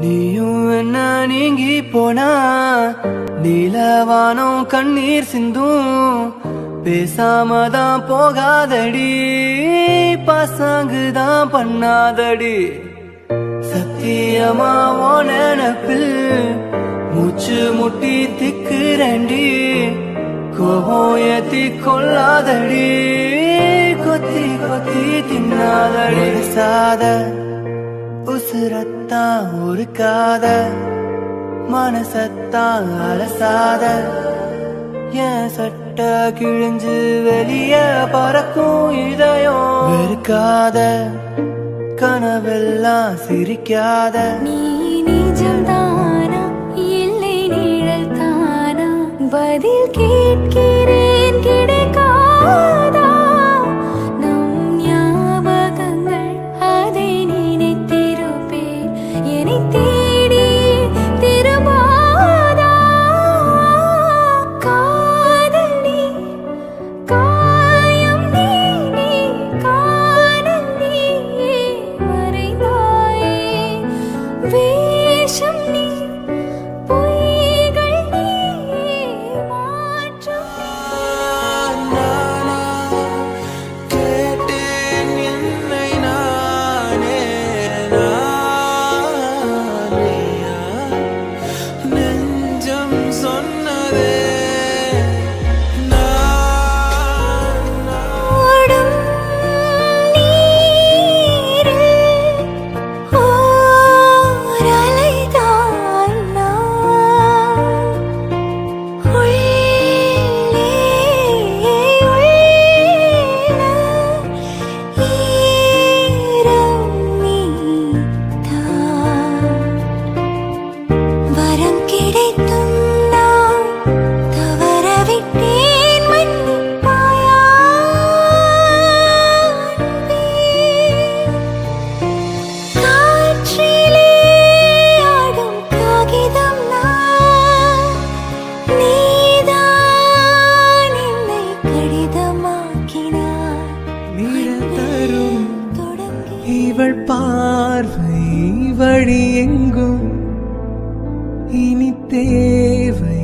நீயும் என்ன நீங்கி போனா? நீலவானம் கண்ணீர் சிந்தும். பேசாம தான் போகாதடி. பாசாங்குதான் பண்ணாதடி. சத்தியமா உன் நினப்பில் மூச்சு முட்டி திக்குறண்டி கோபம் ஏத்தி கொள்ளாதடி. கொத்தி கொத்தி தின்னாதடி. சாத உசுரத்தா உருக்காத மனசத்தா அலசாத. என் சட்ட கிழிஞ்சு வெளிய பறக்கும் இதயம். வெறுக்காத கனவெல்லாம் சிரிக்காத. நீ நிஜம்தானா இல்லை நிழல் தானா? பதில் கேட்கிறேன் இவள் பார்வை வழி எங்கும் இனி தேவை